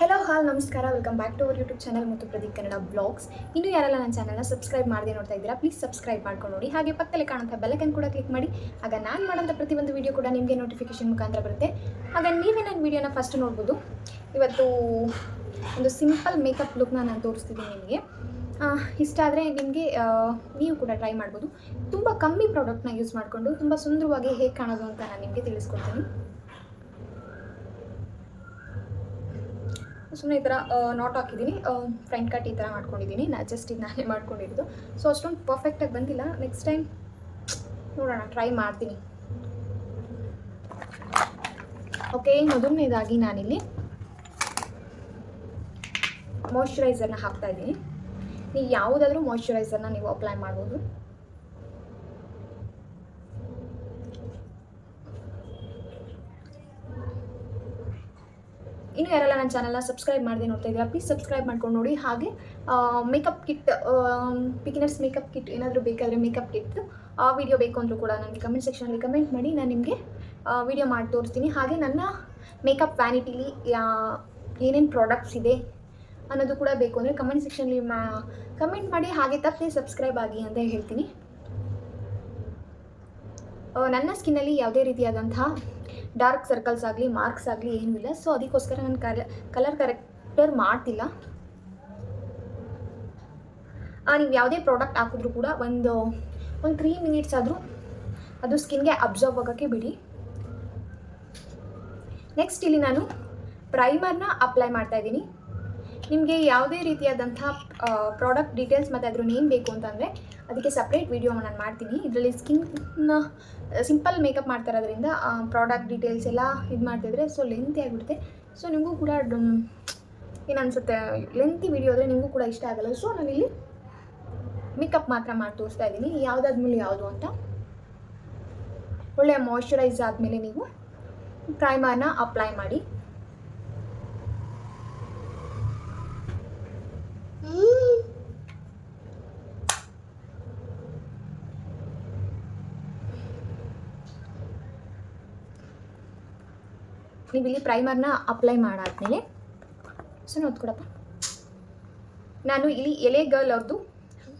Hello all ನಮಸ್ಕಾರ. Welcome back to our YouTube channel ಮತ್ತು Pradeep Kannada blogs ಇನ್ನೂ ಯಾರೆಲ್ಲ ನನ್ನ ಚಾನಲ್ನ ಸಬ್ಸ್ಕ್ರೈಬ್ ಮಾಡದೆ ನೋಡ್ತಾ ಇದ್ದೀರಾ ಪ್ಲೀಸ್ ಸಬ್ಸ್ಕ್ರೈಬ್ ಮಾಡ್ಕೊಂಡು ನೋಡಿ. ಹಾಗೆ ಪಕ್ಕದಲ್ಲಿ ಕಾಣುವಂಥ ಬೆಲ್ಲಕನ್ ಕೂಡ ಕ್ಲಿಕ್ ಮಾಡಿ. ಆಗ ನಾನು ಮಾಡೋಂಥ ಪ್ರತಿಯೊಂದು ವೀಡಿಯೋ ಕೂಡ ನಿಮಗೆ ನೋಟಿಫಿಕೇಶನ್ ಮುಖಾಂತರ ಬರುತ್ತೆ. ಆಗ ನೀವೇ ನನ್ನ ವೀಡಿಯೋನ ಫಸ್ಟ್ ನೋಡ್ಬೋದು. ಇವತ್ತು ಒಂದು ಸಿಂಪಲ್ ಮೇಕಪ್ ಲುಕ್ನ ನಾನು ತೋರಿಸ್ತಿದ್ದೀನಿ ನಿಮಗೆ. ಇಷ್ಟ ಆದರೆ ನಿಮಗೆ ನೀವು ಕೂಡ ಟ್ರೈ ಮಾಡ್ಬೋದು. ತುಂಬ ಕಮ್ಮಿ ಪ್ರಾಡಕ್ಟ್ನ ಯೂಸ್ ಮಾಡಿಕೊಂಡು, ತುಂಬ ಸುಂದರವಾಗಿ ಹೇಗೆ ಕಾಣೋದು ಅಂತ ನಾನು ನಿಮಗೆ ತಿಳಿಸ್ಕೊಡ್ತೀನಿ. ಸುಮ್ಮನೆ ಈ ಥರ ನಾಟ್ ಹಾಕಿದ್ದೀನಿ. ಫ್ರಂಟ್ ಕಟ್ ಈ ಥರ ಮಾಡ್ಕೊಂಡಿದ್ದೀನಿ. ನಾ ಜಸ್ಟ್ ಇದು ನಾನೇ ಮಾಡ್ಕೊಂಡಿರೋದು. ಸೊ ಅಷ್ಟೊಂದು ಪರ್ಫೆಕ್ಟಾಗಿ ಬಂದಿಲ್ಲ. ನೆಕ್ಸ್ಟ್ ಟೈಮ್ ನೋಡೋಣ ಟ್ರೈ ಮಾಡ್ತೀನಿ. ಓಕೆ ಮೊದಲನೇದಾಗಿ ನಾನಿಲ್ಲಿ ಮಾಯ್ಶ್ಚರೈಸರ್ನ ಹಾಕ್ತಾ ಇದ್ದೀನಿ. ನೀವು ಯಾವುದಾದ್ರೂ ಮಾಯ್ಶ್ಚರೈಸರ್ನ ನೀವು ಅಪ್ಲೈ ಮಾಡ್ಬೋದು. ಇನ್ನು ಯಾರೆಲ್ಲ ನನ್ನ ಚಾನಲ್ನ ಸಬ್ಸ್ಕ್ರೈಬ್ ಮಾಡದೆ ನೋಡ್ತಾ ಇದ್ದೀರಾ ಪ್ಲೀಸ್ ಸಬ್ಸ್ಕ್ರೈಬ್ ಮಾಡ್ಕೊಂಡು ನೋಡಿ. ಹಾಗೆ makeup kit beginners makeup kit ಏನಾದರೂ ಬೇಕಾದರೆ ಮೇಕಪ್ ಕಿಟ್ ಆ ವಿಡಿಯೋ ಬೇಕು ಅಂದರೂ ಕೂಡ ನನಗೆ ಕಮೆಂಟ್ ಸೆಕ್ಷನಲ್ಲಿ ಕಮೆಂಟ್ ಮಾಡಿ, ನಾನು ನಿಮಗೆ ವಿಡಿಯೋ ಮಾಡಿ ತೋರಿಸ್ತೀನಿ. ಹಾಗೆ ನನ್ನ ಮೇಕಪ್ ವ್ಯಾನಿಟಿಲಿ ಏನೇನು ಪ್ರಾಡಕ್ಟ್ಸ್ ಇದೆ ಅನ್ನೋದು ಕೂಡ ಬೇಕು ಅಂದರೆ ಕಮೆಂಟ್ ಸೆಕ್ಷನಲ್ಲಿ ಮಾ ಕಮೆಂಟ್ ಮಾಡಿ. ಹಾಗೆ ತಪ್ಪದೆ ಸಬ್ಸ್ಕ್ರೈಬ್ ಆಗಿ ಅಂತ ಹೇಳ್ತೀನಿ. ನನ್ನ ಸ್ಕಿನ್ನಲ್ಲಿ ಯಾವುದೇ ರೀತಿಯಾದಂತಹ ಡಾರ್ಕ್ ಸರ್ಕಲ್ಸ್ ಆಗಲಿ ಮಾರ್ಕ್ಸ್ ಆಗಲಿ ಏನೂ ಇಲ್ಲ. ಸೊ ಅದಕ್ಕೋಸ್ಕರ ನಾನು ಕಲ ಕಲರ್ ಕರೆಕ್ಟರ್ ಮಾಡ್ತಿಲ್ಲ. ನೀವು ಯಾವುದೇ ಪ್ರಾಡಕ್ಟ್ ಹಾಕಿದ್ರೂ ಕೂಡ ಒಂದು ಒಂದು ತ್ರೀ ಮಿನಿಟ್ಸ್ ಆದರೂ ಅದು ಸ್ಕಿನ್ಗೆ ಅಬ್ಸರ್ವ್ ಆಗೋಕ್ಕೆ ಬಿಡಿ. ನೆಕ್ಸ್ಟ್ ಇಲ್ಲಿ ನಾನು ಪ್ರೈಮರ್ನ ಅಪ್ಲೈ ಮಾಡ್ತಾ ಇದ್ದೀನಿ. ನಿಮಗೆ ಯಾವುದೇ ರೀತಿಯಾದಂಥ ಪ್ರಾಡಕ್ಟ್ ಡೀಟೇಲ್ಸ್ ಮತ್ತು ಅದ್ರ ನೇಮ್ ಬೇಕು ಅಂತಂದರೆ, ಅದಕ್ಕೆ ಸಪ್ರೇಟ್ ವಿಡಿಯೋ ನಾನು ಮಾಡ್ತೀನಿ. ಇದರಲ್ಲಿ ಸ್ಕಿನ್ನ ಸಿಂಪಲ್ ಮೇಕಪ್ ಮಾಡ್ತಾ ಇರೋದ್ರಿಂದ ಪ್ರಾಡಕ್ಟ್ ಡೀಟೇಲ್ಸ್ ಎಲ್ಲ ಇದು ಮಾಡ್ತಿದ್ರೆ ಸೊ ಲೆಂತಿ ಆಗಿಬಿಡುತ್ತೆ. ಸೊ ನಿಮಗೂ ಕೂಡ ಏನು ಅನಿಸುತ್ತೆ ಲೆಂತಿ ವಿಡಿಯೋ ಆದರೆ ನಿಮಗೂ ಕೂಡ ಇಷ್ಟ ಆಗಲ್ಲ. ಸೊ ನಾನಿಲ್ಲಿ ಮೇಕಪ್ ಮಾತ್ರ ಮಾಡಿ ತೋರಿಸ್ತಾ ಇದ್ದೀನಿ. ಯಾವುದಾದ್ಮೇಲೆ ಯಾವುದು ಅಂತ. ಒಳ್ಳೆಯ ಮಾಯ್ಶ್ಚರೈಸ್ ಆದಮೇಲೆ ನೀವು ಪ್ರೈಮರ್ನ ಅಪ್ಲೈ ಮಾಡಿ. ನೀವು ಇಲ್ಲಿ ಪ್ರೈಮರ್ನ ಅಪ್ಲೈ ಮಾಡಾದ್ಮೇಲೆ ಸೊ ನೋಡ್ಕೊಡಪ್ಪ ನಾನು ಇಲ್ಲಿ ಎಲೆ ಗರ್ಲ್ ಅವ್ರದ್ದು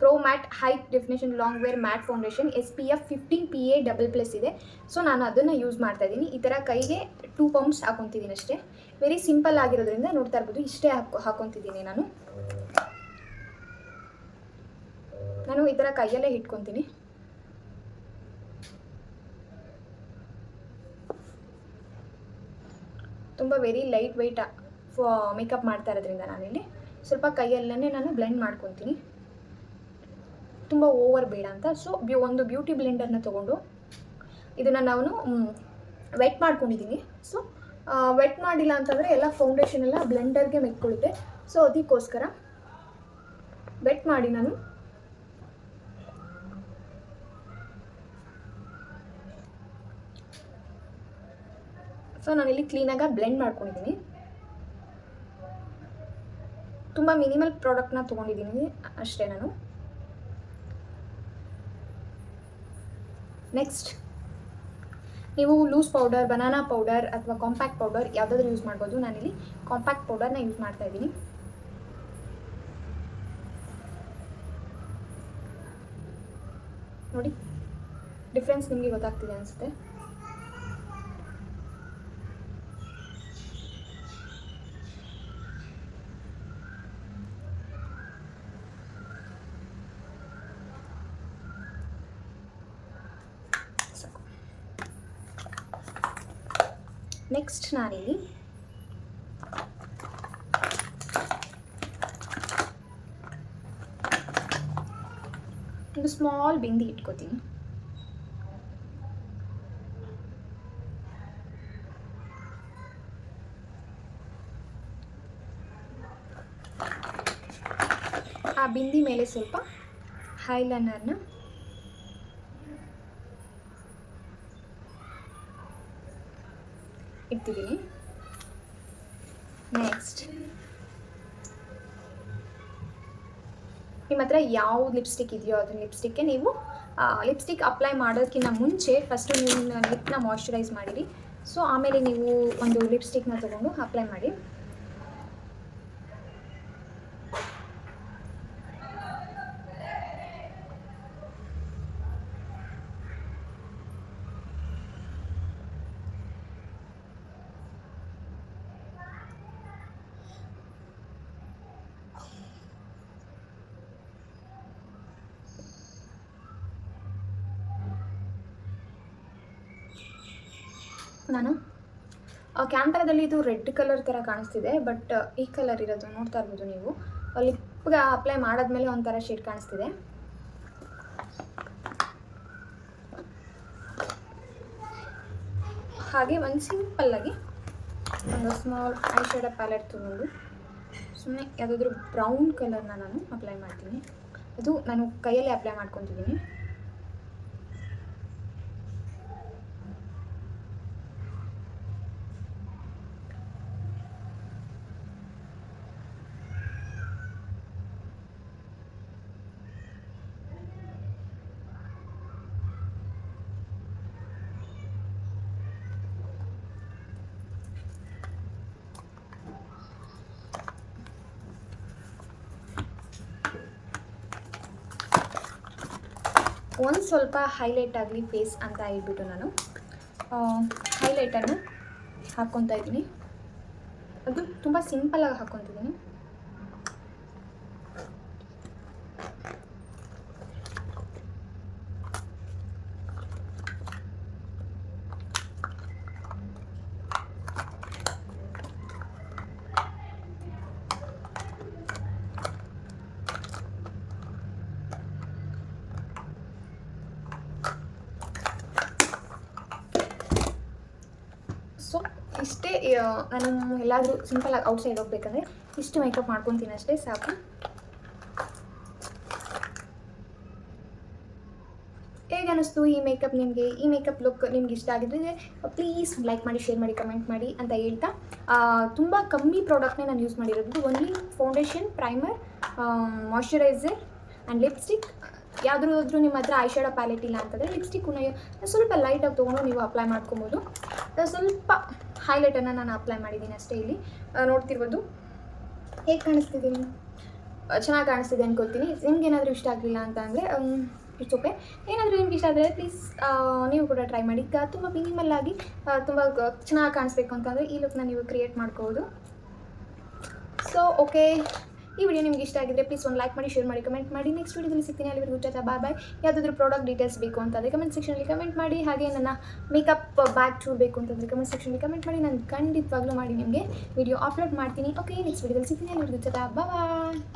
pro matte high definition long wear matte foundation S P F fifteen P A double plus ಇದೆ. ಸೊ ನಾನು ಅದನ್ನು ಯೂಸ್ ಮಾಡ್ತಾ ಇದ್ದೀನಿ. ಈ ಥರ ಕೈಗೆ ಟೂ ಪಂಪ್ಸ್ ಹಾಕೊತಿದ್ದೀನಿ ಅಷ್ಟೇ. ವೆರಿ ಸಿಂಪಲ್ ಆಗಿರೋದ್ರಿಂದ ನೋಡ್ತಾ ಇರ್ಬೋದು. ಇಷ್ಟೇ ಹಾಕೊ, ಹಾಕೊತಿದ್ದೀನಿ ನಾನು. ನಾನು ಈ ಥರ ಕೈಯಲ್ಲೇ ಇಟ್ಕೊತೀನಿ. ತುಂಬ very light weight for makeup ಮಾಡ್ತಾ ಇರೋದ್ರಿಂದ ನಾನಿಲ್ಲಿ. ಸ್ವಲ್ಪ ಕೈಯಲ್ಲೇ ನಾನು ಬ್ಲೆಂಡ್ ಮಾಡ್ಕೊತೀನಿ. ತುಂಬ ಓವರ್ ಬೇಡ ಅಂತ. ಸೊ ಬ್ಯೂ, ಒಂದು ಬ್ಯೂಟಿ ಬ್ಲೆಂಡರ್ನ ತೊಗೊಂಡು ಇದನ್ನು ನಾನು ವೆಟ್ ಮಾಡ್ಕೊಂಡಿದ್ದೀನಿ ಸೊ ವೆಟ್ ಮಾಡಿಲ್ಲ ಅಂತಂದರೆ ಎಲ್ಲ ಫೌಂಡೇಶನ್ ಎಲ್ಲ ಬ್ಲೆಂಡರ್ಗೆ ಮೆಕ್ಕೊಳ್ಳುತ್ತೆ ಸೊ ಅದಕ್ಕೋಸ್ಕರ ವೆಟ್ ಮಾಡಿ ನಾನು ಸೊ ನಾನಿಲ್ಲಿ ಕ್ಲೀನಾಗಿ ಬ್ಲೆಂಡ್ ಮಾಡ್ಕೊಂಡಿದ್ದೀನಿ ತುಂಬ ಮಿನಿಮಲ್ ಪ್ರಾಡಕ್ಟ್ನ ತೊಗೊಂಡಿದ್ದೀನಿ ಅಷ್ಟೇ ನಾನು. ನೆಕ್ಸ್ಟ್ ನೀವು ಲೂಸ್ ಪೌಡರ್ ಬನಾನಾ ಪೌಡರ್ ಅಥವಾ ಕಾಂಪ್ಯಾಕ್ಟ್ ಪೌಡರ್ ಯಾವುದಾದ್ರೂ ಯೂಸ್ ಮಾಡ್ಬೋದು. ನಾನಿಲ್ಲಿ ಕಾಂಪ್ಯಾಕ್ಟ್ ಪೌಡರ್ನ ಯೂಸ್ ಮಾಡ್ತಾ ಇದ್ದೀನಿ ನೋಡಿ ಡಿಫ್ರೆನ್ಸ್ ನಿಮಗೆ ಗೊತ್ತಾಗ್ತಿದೆ ಅನಿಸುತ್ತೆ. ನೆಕ್ಸ್ಟ್ ನಾನಿಲ್ಲಿ ಒಂದು ಸ್ಮಾಲ್ ಬಿಂದಿ ಇಟ್ಕೋತೀನಿ ಆ ಬಿಂದಿ ಮೇಲೆ ಸ್ವಲ್ಪ ಹೈಲೈನರ್ನ ಇಡ್ತಿದ್ದೀನಿ ನೆಕ್ಸ್ಟ್ ನಿಮ್ಮ ಹತ್ರ ಯಾವ ಲಿಪ್ಸ್ಟಿಕ್ ಇದೆಯೋ ಅದನ್ನ ಲಿಪ್ಸ್ಟಿಕ್ಗೆ ನೀವು ಲಿಪ್ಸ್ಟಿಕ್ ಅಪ್ಲೈ ಮಾಡೋದಕ್ಕಿಂತ ಮುಂಚೆ ಫಸ್ಟು ನೀವು ಲಿಪ್ನ ಮಾಯ್ಶ್ಚರೈಸ್ ಮಾಡಿರಿ. ಸೊ ಆಮೇಲೆ ನೀವು ಒಂದು ಲಿಪ್ಸ್ಟಿಕ್ನ ತೊಗೊಂಡು ಅಪ್ಲೈ ಮಾಡಿ. ನಾನು? ಕ್ಯಾಮ್ರಾದಲ್ಲಿ ಇದು ರೆಡ್ ಕಲರ್ ಥರ ಕಾಣಿಸ್ತಿದೆ, ಬಟ್ ಈ ಕಲರ್ ಇರೋದು ನೋಡ್ತಾ ಇರ್ಬೋದು ನೀವು. ಲಿಪ್ಗೆ ಅಪ್ಲೈ ಮಾಡಾದ್ಮೇಲೆ ಒಂಥರ ಶೇಡ್ ಕಾಣಿಸ್ತಿದೆ. ಹಾಗೆ ಒಂದು ಸಿಂಪಲ್ಲಾಗಿ ಒಂದು ಸ್ಮಾಲ್ ಐ ಶೇಡ ಪ್ಯಾಲೆಟ್ ತೊಗೊಂಡು ಸುಮ್ಮನೆ ಯಾವುದಾದ್ರೂ ಬ್ರೌನ್ ಕಲರ್ನ ನಾನು ಅಪ್ಲೈ ಮಾಡ್ತೀನಿ. ಅದು ನಾನು ಕೈಯಲ್ಲಿ ಅಪ್ಲೈ ಮಾಡ್ಕೊತಿದ್ದೀನಿ. ಒಂದು ಸ್ವಲ್ಪ ಹೈಲೈಟ್ ಆಗಲಿ ಫೇಸ್ ಅಂತ ಹೇಳ್ಬಿಟ್ಟು ನಾನು ಹೈಲೈಟನ್ನು ಹಾಕ್ಕೊತಾ ಇದ್ದೀನಿ. ಅದು ತುಂಬ ಸಿಂಪಲ್ಲಾಗಿ ಹಾಕ್ಕೊತಿದ್ದೀನಿ ಸೊ ಇಷ್ಟೇ ಆ, ನಾನು ಎಲ್ಲಾದರೂ ಆಗಿ ಔಟ್ಸೈಡ್ ಹೋಗ್ಬೇಕಂದ್ರೆ ಇಷ್ಟು ಮೇಕಪ್ ಮಾಡ್ಕೊತೀನಿ ಅಷ್ಟೇ, ಸಾಕು. ಹೇಗೆ ಅನ್ನಿಸ್ತು ಈ ಮೇಕಪ್ ನಿಮಗೆ? ಈ ಮೇಕಪ್ ಲುಕ್ ನಿಮ್ಗೆ ಇಷ್ಟ ಆಗಿದ್ರೆ ಪ್ಲೀಸ್ ಲೈಕ್ ಮಾಡಿ ಶೇರ್ ಮಾಡಿ ಕಮೆಂಟ್ ಮಾಡಿ ಅಂತ ಹೇಳ್ತಾ. ತುಂಬ ಕಮ್ಮಿ ಪ್ರಾಡಕ್ಟ್ನೇ ನಾನು ಯೂಸ್ ಮಾಡಿರೋದು. Only foundation primer moisturiser and lipstick ಯಾವುದಾದ್ರೂ ನಿಮ್ಮ ಹತ್ರ ಐಶ್ಯಾಡೋ ಪ್ಯಾಲೆಟ್ ಇಲ್ಲ ಅಂತಂದರೆ ಲಿಪ್ಸ್ಟಿಕ್ ಸ್ವಲ್ಪ ಲೈಟಾಗಿ ತೊಗೊಂಡು ನೀವು ಅಪ್ಲೈ ಮಾಡ್ಕೊಬೋದು. ಸ್ವಲ್ಪ ಹೈಲೈಟನ್ನು ನಾನು ಅಪ್ಲೈ ಮಾಡಿದ್ದೀನಿ ಅಷ್ಟೇ ಇಲ್ಲಿ. ನೋಡ್ತಿರ್ಬೋದು. ಹೇಗೆ ಕಾಣಿಸ್ತಿದ್ದೀನಿ ಚೆನ್ನಾಗಿ ಕಾಣಿಸ್ತಿದೆ ಅನ್ಕೊಳ್ತೀನಿ. ನಿಮ್ಗೆ ಏನಾದರೂ ಇಷ್ಟ ಆಗಲಿಲ್ಲ ಅಂತ ಅಂದರೆ ಇಟ್ಸ್ ಓಕೆ ಏನಾದರೂ ನಿಮ್ಗೆ ಇಷ್ಟ ಆದರೆ ಪ್ಲೀಸ್ ನೀವು ಕೂಡ ಟ್ರೈ ಮಾಡಿ. ಈಗ ತುಂಬ ಮಿನಿಮಲ್ ಆಗಿ ತುಂಬ ಚೆನ್ನಾಗಿ ಕಾಣಿಸ್ಬೇಕು ಅಂತಂದರೆ ಈ ಲುಕ್ನ ನೀವು ಕ್ರಿಯೇಟ್ ಮಾಡ್ಕೋಬೋದು. ಸೊ ಓಕೆ ಈ ವಿಡಿಯೋ ನಿಮಗೆ ಇಷ್ಟ ಆಗಿದ್ರೆ ಪ್ಲೀಸ್ ಒಂದು ಲೈಕ್ ಮಾಡಿ ಶೇರ್ ಮಾಡಿ ಕಮೆಂಟ್ ಮಾಡಿ. ನೆಕ್ಸ್ಟ್ ವಿಡಿಯೋದಲ್ಲಿ ಸಿಗ್ತೀನಿ. ಅಲ್ಲಿವರೆಗೂ ಟಾಟಾ ಬಾಯ್ ಬಾಯ್ ಯಾವುದಾದ್ರೂ ಪ್ರಾಡಕ್ಟ್ ಡೀಟೇಲ್ಸ್ ಬೇಕು ಅಂತಂದರೆ ಕಮೆಂಟ್ ಸೆಕ್ಷನಲ್ಲಿ ಕಮೆಂಟ್ ಮಾಡಿ. ಹಾಗೆ ನನ್ನ ಮೇಕಪ್ ಬ್ಯಾಗ್ ಟೂ ಬೇಕು ಅಂತಂದರೆ ಕಮೆಂಟ್ ಸೆಕ್ಷನಲ್ಲಿ ಕಮೆಂಟ್ ಮಾಡಿ. ನಾನು ಖಂಡಿತವಾಗ್ಲೂ ಮಾಡಿ ನಿಮಗೆ ವಿಡಿಯೋ ಅಪ್ಲೋಡ್ ಮಾಡ್ತೀನಿ. ಓಕೆ ನೆಕ್ಸ್ಟ್ ವಿಡಿಯೋದಲ್ಲಿ ಸಿಗ್ತೀನಿ. ಅಲ್ಲಿವರೆಗೂ ಟಾಟಾ ಬಾಯ್